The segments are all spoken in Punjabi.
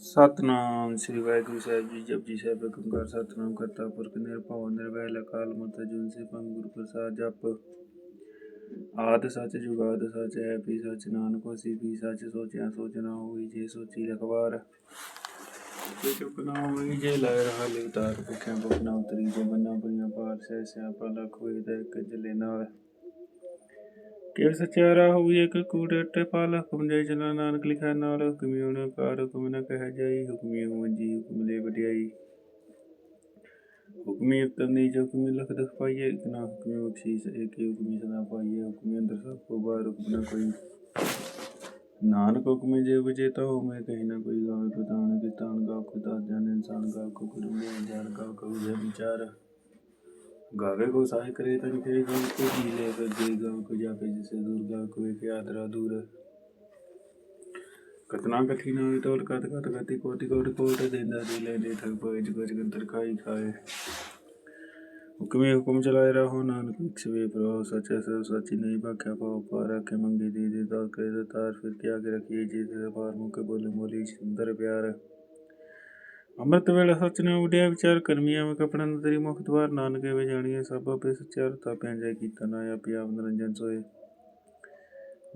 ਸਤਨਾਮ ਸ੍ਰੀ ਵਾਹਿਗੁਰੂ ਸਾਹਿਬ ਜੀ ਜਪਜੀ ਸਾਹਿਬ, ਓੰਕਾਰ ਸਤਨਾਮ, ਕਰਤਾ ਪੁਰਖ, ਨਿਰਭਉ ਨਿਰਵੈਰ ਅਕਾਲ ਮੂਰਤ, ਜੁਨ ਸੇ ਪੰਗ, ਗੁਰੂ ਪ੍ਰਸਾਦ, ਜਪ। ਆਦ ਸੱਚ ਜੁਗਾਦ ਸੱਚ ਹੈ, ਵੀ ਸੱਚ ਨਾਨਕ ਹੋਸੀ ਵੀ ਸੱਚ ਸੋਚਿਆ ਸੋਚਣਾ ਹੋਈ, ਜੇ ਸੋਚੀ ਲਖਵਾਰ। ਜੇ ਚੁੱਕ ਨਾ ਹੋਈ, ਜੇ ਲੈ ਰਹਾ ਲਿਵਤਾਰ ਭੁਖਿਆ ਭੁਖ ਨਾ ਉਤਰੀ, ਜੇ ਬੰਨਾ ਬੁਰੀਆਂ ਪਾਰ, ਸਹਿ ਸਿਆਪਾ ਲਖ ਹੋਈ ਤਾਂ ਇੱਕ ਜਲੇ ਨਾਲ। ਕਿ ਸਚਿਆਰਾ ਹੋਈ ਇੱਕ ਕੂੜ ਪਾਲ? ਹੁਕਮ ਜੈ ਚਲਾ ਨਾਨਕ ਲਿਖਾ ਨਾਲ, ਹੁਕਮੀ ਹੋਣ ਕਾਰ ਹੁਕਮ ਨ ਕਹਿ ਜਾਈ, ਹੁਕਮੀ ਹੋਵਨ ਜੀ, ਹੁਕਮ ਲੈ ਵਡਿਆਈ। ਹੁਕਮੀ ਉਤਮ ਜੋ ਹੁਕਮੀ ਲਖ ਦਖ ਪਾਈਏ, ਇਕ ਹੁਕਮੀ ਬਖਸ਼ੀਸ ਏਕ ਹੁਕਮੀ ਸਦਾ ਪਾਈਏ, ਹੁਕਮੀ ਅੰਦਰ ਸਭ ਕੋ ਬਾਹਰ, ਹੁਕਮ ਨ ਕੋਈ। ਨਾਨਕ ਹੁਕਮੇ ਜੇ ਬਜੇ ਤਾ ਮੈਂ ਕਹੀ ਨਾ ਕੋਈ ਗਾਵੇ ਪ੍ਰਤਾਨ ਕੇ ਤਾਨ ਗਾ ਕੋ ਦਾਸ ਇਨਸਾਨ ਗਾ ਕੋ ਗੁਰੂ ਨੇ ਜਾਣ ਗਾ ਕੋ ਜੇ ਵਿਚਾਰ। गावे को सहाय करे तन के गम को जी ले कर जे गम को जापे जिसे दुर्गा को एक यात्रा दूर कतना कठिन होई तोल कत कत गति कोटि कोटि कोट देंदा दे ले दे थक पए जग जगंतर खाई खाए हुक्मे हुक्म चलाए रहो नानक एक सवे प्रभु सच है सब सच नहीं भाख्या पाओ पारा के मंगे दे दे दास करे तो तार फिर के आगे रखिए जी से पार मुके बोले मोली सुंदर प्यार ਅੰਮ੍ਰਿਤ ਵੇਲੇ ਸੱਚ ਨੇ ਉਡਿਆ ਵਿਚਾਰ ਕਰਮੀਆਂ ਮੈਂ ਕਪੜਾ ਤੇਰੀ ਮੁਖ ਦਵਾਰ। ਨਾਨਕੇ ਵੇ ਜਾਣੀਏ ਸਭ ਆਪੇ ਸਚਿਆਰ ਤਾਪਿਆਂ ਜੈ ਕੀਤਾ ਨਾ ਆਪਿ ਆਪ ਨਿਰੰਜਨ ਸੋਏ।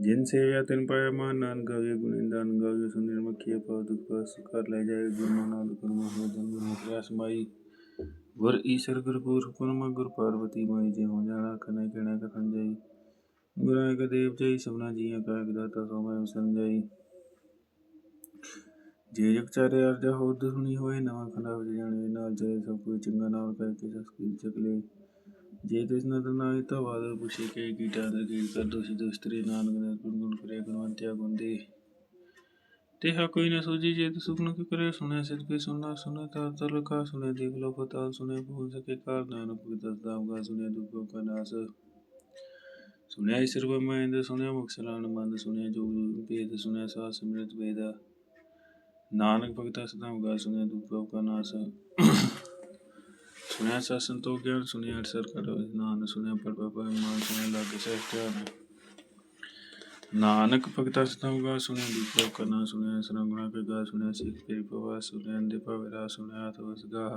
ਜਿਨ ਸੇਵਿਆ ਤਿਨ ਪਾਇਆ ਮਾਨ ਨਾਨਕ ਗਵੇ ਗੁਣਿੰਦਾਨ ਗਵੇ ਸੁਨਿਰ ਮਖੀਏ ਪਾਉ ਦੁਖ ਪਾਸ ਕਰ ਲੈ ਜਾਏ। ਗੁਰੂ ਨਾਨਕ ਗੁਰੂ ਮੋਹ ਜਨ ਗੁਰੂ ਪ੍ਰਯਾਸ ਮਾਈ। ਗੁਰ ਈਸ਼ਰ ਗੁਰ ਗੁਰ ਹੁਕਮ ਗੁਰ ਪਾਰਵਤੀ ਮਾਈ, ਜੇ ਹੋ ਜਾਣਾ ਕਨੇ ਕਿਣਾ ਕਥਨ ਜਾਈ। ਗੁਰਾਂ ਕਾ ਦੇਵ ਜੈ ਸਭਨਾ ਜੀਆਂ ਕਾ ਦਾਤਾ ਸੋ ਮੈਂ ਸੰਜਈ ਜੇ ਜਗ ਚਾਰੇ ਅਰਜਾ ਹੋਰ ਦੁਸ਼ਮਣੀ ਹੋਏ, ਨਵਾਂ ਖੰਡਾ ਵਿੱਚ ਜਾਣੇ, ਨਾਲ ਚਲੇ ਸਭ ਕੋਈ ਚੰਗਾ ਨਾਲ ਕਰਕੇ ਸਸ ਚਕਲੇ ਜੇ ਤਿਸ ਨਦਰ ਨਾਈ ਤਾਂ ਵਾਦਰ ਪੁਛੇ ਕੇ ਕੀਟਾ ਦਰ ਕੀ ਕਰ ਦੋਸ਼ੀ ਦੁਸਤਰੀ ਨਾਨਕ ਨੇ ਗੁਣ ਕਰੇ ਗੁਣਵੰਤਿਆ ਗੁੰਦੇ। ਤੇ ਹਾ ਕੋਈ ਨਾ ਸੋਜੀ ਜੇ ਤੂੰ ਸੁਖਨ ਕੀ ਕਰੇ ਸੁਣੇ ਸਿਰ ਕੀ ਸੁਣਾ ਸੁਣੇ ਤਾਂ ਤਰ ਕਾ ਸੁਣੇ ਦੇਖ ਲੋ ਫਤਾਲ ਸੁਣੇ ਭੂਲ ਸਕੇ ਕਾਰ ਨਾਨਕ ਕੀ ਦਸਦਾ ਹੋਗਾ ਸੁਣੇ ਦੁਖੋ ਕਾ ਨਾਸ ਸੁਣਿਆ ਈਸ਼ਰ ਬ੍ਰਹਮਾ ਸੁਣਿਆ ਮੁਕਸਲਾਨ ਮੰਦ, ਸੁਣਿਆ ਜੋ ਭੇਦ, ਸੁਣਿਆ ਸਾਸ ਸਮ੍ਰਿਤ, ਵੇਦਾ। ਨਾਨਕ ਭਗਤਾ ਸਦਾ ਹੋਗਾ ਸੁਨਿਆ ਦੁਖ ਕਾ ਨਾਸ ਸੁਨਿਆ ਸਾ ਸੰਤੋਖ ਗਿਆਨ ਸੁਨਿਆ ਅਰਸਰ ਕਰੋ ਨਾਨ ਸੁਨਿਆ ਪਰ ਬਾਬਾ ਮਾਨ ਸੁਨਿਆ ਲਾਗੇ ਸਹਿ ਧਿਆਨ ਨਾਨਕ ਭਗਤਾ ਸਦਾ ਹੋਗਾ ਸੁਨਿਆ ਦੁਖ ਕਾ ਨਾਸ ਸੁਨਿਆ ਸਰੰਗਣਾ ਕੇ ਗਾ ਸੁਨਿਆ ਸਿੱਖ ਤੇਰੀ ਪਵਾ ਸੁਨਿਆ ਅੰਦੇ ਭਵੇ ਸੁਨਿਆ ਤਵਸ ਗਾ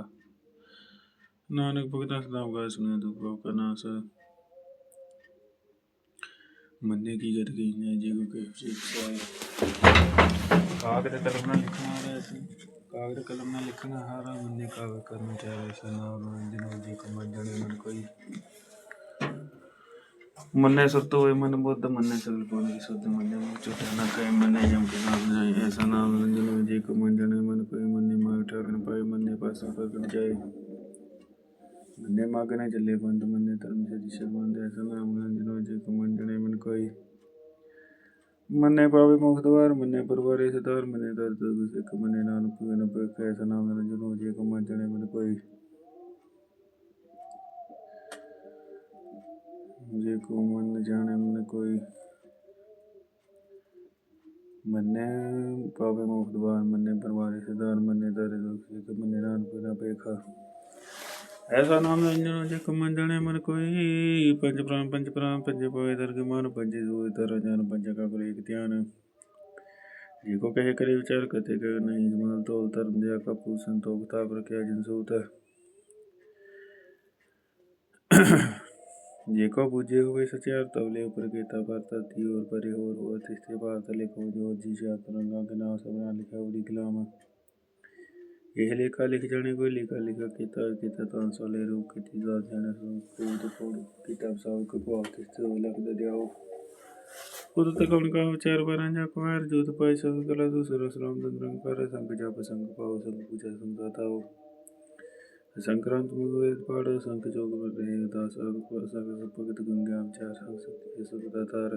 ਨਾਨਕ ਭਗਤਾ ਸਦਾ ਹੋਗਾ ਸੁਨਿਆ ਦੁਖ ਕਾ ਨਾਸ ਮੰਨੇ ਕੀ ਗਤ ਗਈ ਨੇ ਜੀ ਕੋ ਕੇ ਸਿੱਖਾਏ ਕਾਗਜ਼ ਕਲਮ ਨਾਲ ਲਿਖਣਾ ਆ ਰਿਹਾ ਸੀ। ਕਾਗਜ਼ ਕਲਮ ਨਾਲ ਲਿਖਣਾ ਹਾਰਾ ਮੰਨੇ ਕਾਗਜ਼ ਕਰਨ ਚਾਹੇ ਸਨਾ ਮਨਜਨ ਜੀ ਕੋ ਮੰਜਣੇ ਮਨ ਕੋਈ। ਮੰਨੇ ਸੁਰਤ ਹੋਏ ਮਨ ਬੁੱਧ ਮੰਨੇ ਸਗਲ ਪਾਣੀ ਸੁਧ ਮੰਨੇ ਮੁਖ ਚੁਟਾ ਨਾ ਕਹੇ ਮੰਨੇ ਜਮ ਕੇ ਨਾਮ ਜਾਏ ਐਸਾ ਨਾਮ ਮਨਜਨ ਜੀ ਕੋ ਮੰਜਣੇ ਮਨ ਕੋਈ ਮੰਨੇ ਮਾਗ ਠਾਕਨ ਪਾਏ ਮੰਨੇ ਪਾਸਾ ਪ੍ਰਗਟ ਜਾਏ। ਮੰਨੇ ਮਾਗਨੇ ਚੱਲੇ ਬੰਦ ਮੰਨੇ ਧਰਮ ਸੇ ਦਿਸ਼ਾ ਬੰਦ ਐਸਾ ਨਾਮ ਮਨਜਨ ਜੀ ਕੋ ਮੰਜਣੇ ਮਨ ਕੋਈ। ਮੰਨੇ ਪਾਵੇ ਮੁਖ ਦਵਾਰ, ਮੰਨੇ ਪਰਵਾਰੇ ਸਦਾਰ ਮੰਨੇ ਦਰ ਦਰ ਸਿੱਖ ਮੰਨੇ ਨਾਨਕ ਨ ਪੇਖੇ ਐਸਾ ਨਾਮ ਨਿਰੰਜਨ ਹੋ ਜੇ ਕਮਾ ਜਣੇ ਮਨ ਕੋਈ। ਜੇ ਕੋ ਮਨ ਜਾਣੇ ਮਨ ਕੋਈ। ਮੰਨੇ ਪਾਵੇ ਮੁਖ ਦਵਾਰ, ਮੰਨੇ ਪਰਵਾਰੇ ਸਦਾਰ ਮੰਨੇ ਦਰ ਦਰ ਸਿੱਖ ਮੰਨੇ ਨਾਨਕ ਨ ਪੇਖਾ ਐਸਾ ਨਾਮ ਨਿਰੰਜਨ ਜੇ ਕਮਨ ਜਣੇ ਮਨ ਕੋਈ ਪੰਜ ਪ੍ਰਾਨ ਪੰਜ ਪ੍ਰਾਨ ਪੰਜੇ ਪਵੇ ਦਰਗ ਮਨ ਪੰਜੇ ਦੂਏ ਤਰ ਜਨ ਪੰਜ ਕਾ ਗੁਰ ਏਕ ਧਿਆਨ ਜੇ ਕੋ ਕਹੇ ਕਰੇ ਵਿਚਾਰ ਕਤੇ ਕਰ ਨਹੀਂ ਜਮਲ ਤੋਲ ਧਰਮ ਦਿਆ ਕਪੂ ਸੰਤੋਖ ਤਾਪ ਰਖਿਆ ਜਿਨ ਸੂਤ ਜੇ ਕੋ ਬੁਝੇ ਹੋਵੇ ਸਚਿਆਰ ਤਵਲੇ ਉਪਰ ਕੀਤਾ ਪਰ ਧਰਤੀ ਹੋਰ ਪਰੇ ਹੋਰ ਹੋਰ ਤਿਸਤੇ ਭਾਰਤ ਲਿਖੋ ਜੋ ਜੀ ਸ਼ਾਤ ਰੰਗਾ ਕੇ ਨਾਮ ਸਭਨਾ ਲਿਖਿਆ ਉੜੀ ਕਲਾਮ ਇਹ ਲੇਖਾ ਲਿਖ ਜਾਣੇ, ਕੋਈ ਲਿਖਾ ਲਿਖਾ ਕੀਤਾ ਕੀਤਾ ਤਾਂ ਸੋਲੇ ਰੂਪ ਕੀਤੀ ਦਾ ਜਾਣੇ ਸੋ ਕੋਦ ਕੋਡ ਕਿਤਾਬ ਸਾਲ ਕੋ ਕੋ ਆਤੇ ਸੋ ਲਖ ਦਿਆਓ। ਉਦ ਤੱਕ ਕੌਣ ਕਾ ਵਿਚਾਰ ਬਾਰਾਂ ਜਾ ਕੁਮਾਰ ਜੋਤ ਪਾਈ ਸਭ ਕਲਾ ਦੂ ਸਰਸ ਦੰਦਰੰਗ ਕਰ, ਸੰਗ ਜਪ, ਸੰਗ ਪਾਉ ਸੰਗ ਪੂਜਾ, ਸੰਗ ਸੰਕਰਾਂਤ ਮੁਗ ਵੇਦ ਪਾੜ ਸੰਕ ਜੋਗ ਰਹੇ, ਦਾਸ ਅਗ ਸੰਗ ਭਗਤ ਗੰਗਾ ਵਿਚਾਰ ਸੰਗ ਸਤਿ ਸੁਖ ਦਾਤਾਰ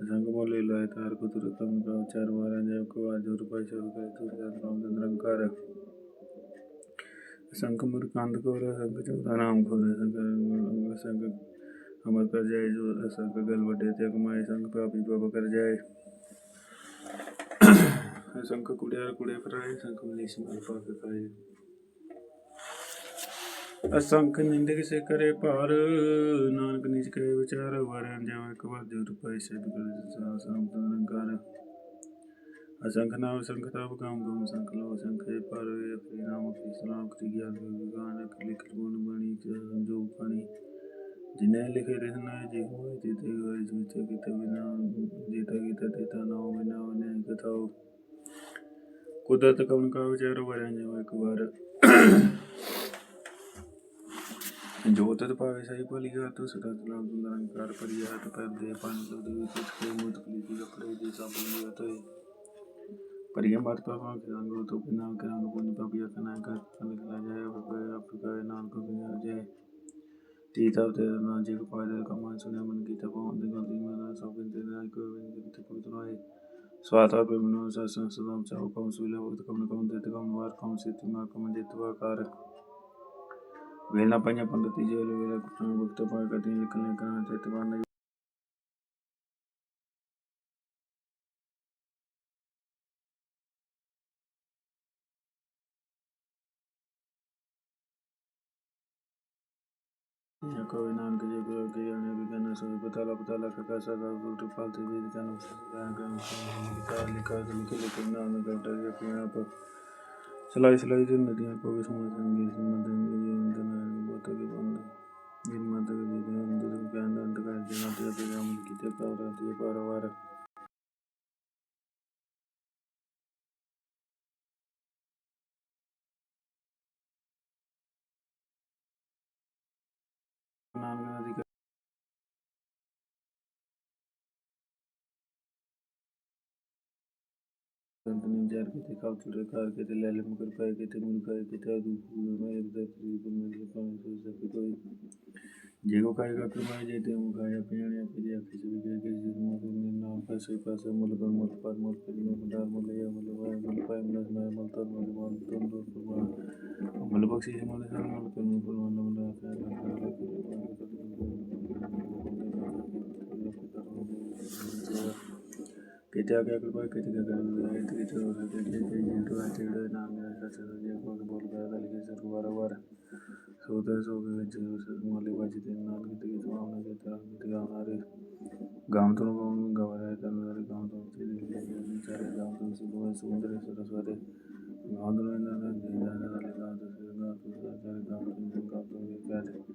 ਸੰਗ ਮੋਲੇ ਲਾਇ ਤਾਰ ਕੁਤਰ ਕਮ ਕਾ ਚਾਰ ਵਾਰਾਂ ਜੈ ਕੋ ਆਜੁਰ ਪਾਈ ਸਭ ਕਰੇ ਤੁਰ ਰਾਮ ਦੰਦਰੰਗ ਕਰ ਸੰਕ ਮੁਰ ਕੰਦ ਕੋਰ ਸੰਕ ਚੌਦਾ ਨਾਮ ਖੋਰੇ ਸੰਕ ਸੰਕ ਅਮਰ ਕਰ ਜਾਏ ਜੋ ਸੰਕ ਗਲ ਵੱਡੇ ਤੇ ਕਮਾਏ ਸੰਕ ਪਾਪੀ ਪਾਪ ਕਰ ਜਾਏ ਸੰਕ ਕੁੜਿਆ ਕੁੜੇ ਫਰਾਏ ਸੰਕ ਮਲੀਸ ਮਲ ਪਾਪ ਖਾਏ ਅਸੰਖ ਨਿੰਦਕ ਸੇ ਕਰੇ ਭਾਰ, ਨਾਨਕ ਨਿਜ ਕਰੇ ਵਿਚਾਰ ਵਾਰਿਆ ਜਾਵੇ ਇੱਕ ਵਾਰ ਜੁਰ ਪਾਈ ਸੇ ਬਿਗੜ ਸਾ ਸਾਮ ਕਰ ਅਸੰਖ ਨਾਮ ਸੰਖ ਤਾਪ ਕਾਮ ਗਮ ਸੰਖ ਲੋ ਸੰਖੇ ਪਰ ਅਪਰੀ ਨਾਮ ਅਪਰੀ ਸਲਾਮ ਕਰੀ ਗਿਆ ਗਾਨ ਲਿਖ ਗੁਣ ਬਣੀ ਚ ਪਾਣੀ ਜਿਨੇ ਲਿਖੇ ਰਹਿਣਾ ਜੇ ਹੋਏ ਤੇ ਤੇ ਹੋਏ ਜਿਤੇ ਕਿਤੇ ਬਿਨਾ, ਜੀਤਾ ਕੀਤਾ ਤੇਤਾ ਨਾ ਹੋਵੇ ਨਾ ਉਹਨੇ ਕਥਾਓ। ਕੁਦਰਤ ਕਵਨ ਕਾ ਵਿਚਾਰ ਵਰਿਆ ਜਿਵੇਂ ਇੱਕ ਵਾਰ। ਜੋ ਤਤ ਪਾਵੇ ਸਹੀ ਭਲੀਆ ਤੂੰ ਸਦਾ ਤਲਾ ਨਿਰੰਕਾਰ ਪਰਿਆ ਤ ਪਰ ਦੇ ਪਾਣੀ ਤੋਂ ਦੇ ਵਿੱਚ ਕੇ ਮੁਤ ਕਲੀ ਦੀ ਕਪੜੇ ਦੀ ਸਭ ਲਿਆ ਤੇ ਪਰਿਆ ਮਤ ਪਾਵਾਂ ਕਿਰੰਗੋ ਤੋਂ ਬਿਨਾ ਕਿਰੰਗ ਪੁੰਨ ਪਪਿਆ ਕਨਾ ਕਰ ਨਿਕਲਾ ਜਾਏ ਬਪੇ ਅਪਕਾ ਨਾਮ ਕੋ ਬਿਨਾ ਜਾਏ ਤੀਤਾ ਤੇ ਨਾ ਜੀ ਕੋ ਪਾਇ ਦੇ ਕਮਾਨ ਸੁਨਿਆ ਮਨ ਕੀ ਤਪਾਂ ਦੇ ਗਲਤੀ ਮਨਾ ਸਭ ਬਿੰਦੇ ਨਾ ਕੋ ਬਿੰਦੇ ਕਿਤੇ ਪਵਿੱਤਰ ਹੋਏ ਸਵਾਤਾ વીણા પાંજા પંદર ત્રીજી વેલા કૃષ્ણ ભક્ત પાર કરી કલ્યાણ કરવાના છે તમારા કવિનાન કે જે કે અને વિજ્ઞાન સભી પતાલા પતાલા કકા સગા ઉલટુ ફાલતુ વિજ્ઞાન વિજ્ઞાન કે નિકાલ નિકાલ કે નિકાલ કે નામ ગટર કે પીણા પર सलाई सलाई जो नदियां को भी समझ देंगे मदन ये अंदर बहुत के बंद ये माता के दे अंदर के अंदर अंत का जना ते पे हम किते पार ते पार वार नानक ਕੰਪਨੀ ਜਾਰ ਕਿਤੇ ਕਾਉਟਰ ਕਾਰ ਕਿਤੇ ਲੈ ਲੈ ਮਗਰ ਪਾਏ ਕਿਤੇ ਮੁਰ ਪਾਏ ਕਿਤੇ ਆਦੂ ਮੈਂ ਇਧਰ ਤਰੀ ਬਨ ਮੇਰੇ ਪਾਣੀ ਸੋ ਸਕੇ ਕੋਈ ਜੇ ਕੋ ਕਾਇਗਾ ਕਿ ਮੈਂ ਜੇ ਤੇ ਮੁਖਾਇਆ ਪਿਆਣੇ ਆਪੇ ਅੱਖੇ ਚ ਵੀ ਗਏ ਕਿ ਨੂੰ ਜਿਹੜਾ ਨਾਮ ਮੇਰਾ ਸੱਚ ਦਾ ਜੇ ਬੋਲ ਗਿਆ ਤਾਂ ਲਿਖੇ ਸਰ ਵਾਰ ਵਾਰ ਸੋ ਸੋ ਦੇ ਵਿੱਚ ਮੋਲੇ ਬਾਜੀ ਦੇ ਨਾਲ ਕਿਤੇ ਕਿਤੇ ਆਉਣਾ ਕਿ ਤਰ੍ਹਾਂ ਕਿਤੇ ਆਉਣਾ ਰੇ ਗਾਉਂ ਤੋਂ ਗਵਾ ਰਿਹਾ ਤਾਂ ਮੇਰੇ ਗਾਉਂ ਤੋਂ ਤੇ ਦੇ ਚਾਰੇ ਗਾਉਂ ਤੋਂ ਸੁਬਹ ਸੁੰਦਰ ਸਰਸਵਤੀ ਗਾਉਂ ਤੋਂ ਇਹਨਾਂ ਦਾ ਜਿਹੜਾ ਗਾਉਂ ਤੋਂ ਚਾਰੇ ਗਾਉਂ ਤੋਂ ਗਾਉਂ ਤੋਂ ਗਾਉਂ ਤੋਂ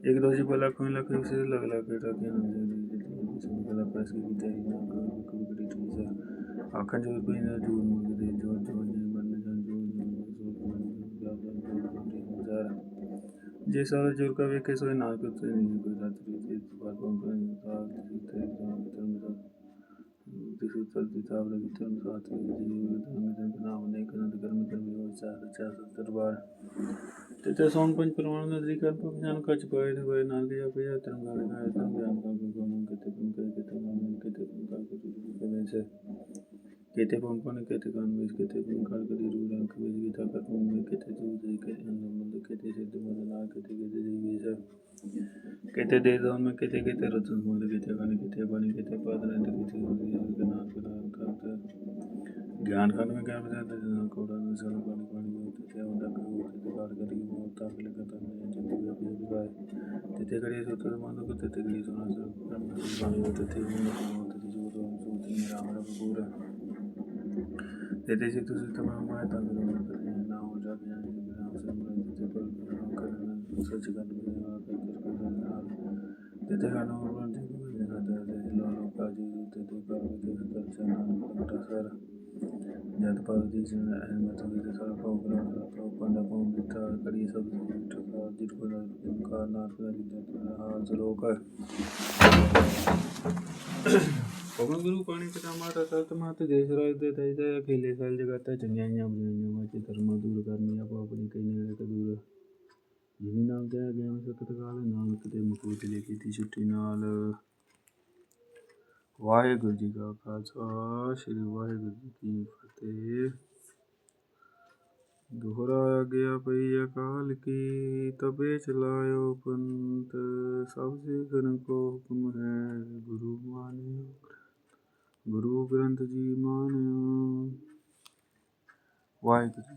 कौन का जो दा यही बंद कर मत मान जीते जाती आदि जाती आदि जो को वैसा एक दो जी बोला कोई लग उसे लग लग के रखे दिशा और भीतर स्वास्थ्य ब्राह्मणे अनंत कर्म कर्मी हो चार चार सत्तर बार तेते सौन पंच परमाणु ने अधिक अल्प ज्ञान का छुपाए थे भाई नाल दिया पे तरंगा लगाए तरंग ज्ञान का गुण कितने गुण कितने गुण कितने गुण कितने गुण कितने केते पंपन केते कान में केते पुन काल करी रू रंग में गीता कर पुन में केते तू दे के आनंद केते सिद्ध मन ना केते केते देवी सब केते दे दो में केते केते रतन मन केते कान केते पानी केते पादन केते केते होती है नाम का नाम का ज्ञान खान में ज्ञान बता देना कोड़ा में सर पानी पानी होते थे और डक होते थे काल करी वो ताक लगा था मैं जब भी अभी अभी बाय तेते करी तो तो मान लो तेते करी तो ना सब पानी होते थे वो होते थे जो तो हम सोचते हैं राम राम पूरा तेरे से तुझे तमाम आयता करो करने ना हो जाते हैं कि नाम से मरे तुझे पर करना सच कर में आ कर कर कर ना तेरे खाना और बंदे को मैंने खाता है तेरे लालो का जी तेरे पर में तेरे कर चना बटा सर जत पर दी से अहमद की ते सारा पाव करा तो पंडा पाव मिठा कड़ी सब ठका जिट को પવન ગુરુ પાણી પિતા માતા તર્તમાં તે દેશરાજ તે થઈ જાય અખિલે સાલ જગાતા ચંગ્યાઈયા બુજાઈયા વાચે ધર્મ દૂર કરમી આપો આપણી કઈ નિર્ણય તો દૂર ਜਿਵੇਂ ਨਾਲ ਦਾ ਗਿਆ ਸਕਤ ਕਾਲ, ਨਾਨਕ ਦੇ ਮੁਕੂ ਤੇ ਲਿਖੀ ਤੀ ਛੁੱਟੀ ਨਾਲ। ਵਾਹਿਗੁਰੂ ਜੀ ਕਾ ਖਾਲਸਾ, ਸ੍ਰੀ ਵਾਹਿਗੁਰੂ ਜੀ ਕੀ ਫਤਿਹ। ਦੁਹਰਾ ਗਿਆ ਪਈ ਅਕਾਲ ਕੀ ਤਬੇ ਚਲਾਇਓ ਪੰਤ ਸਭ ਸੇ ਘਰ ਕੋ ਹੈ, ਗੁਰੂ ਮਾਨਿਓ। ਗੁਰੂ ਗ੍ਰੰਥ ਜੀ ਮਾਨਿਆ ਵਾਹਿਗੁਰੂ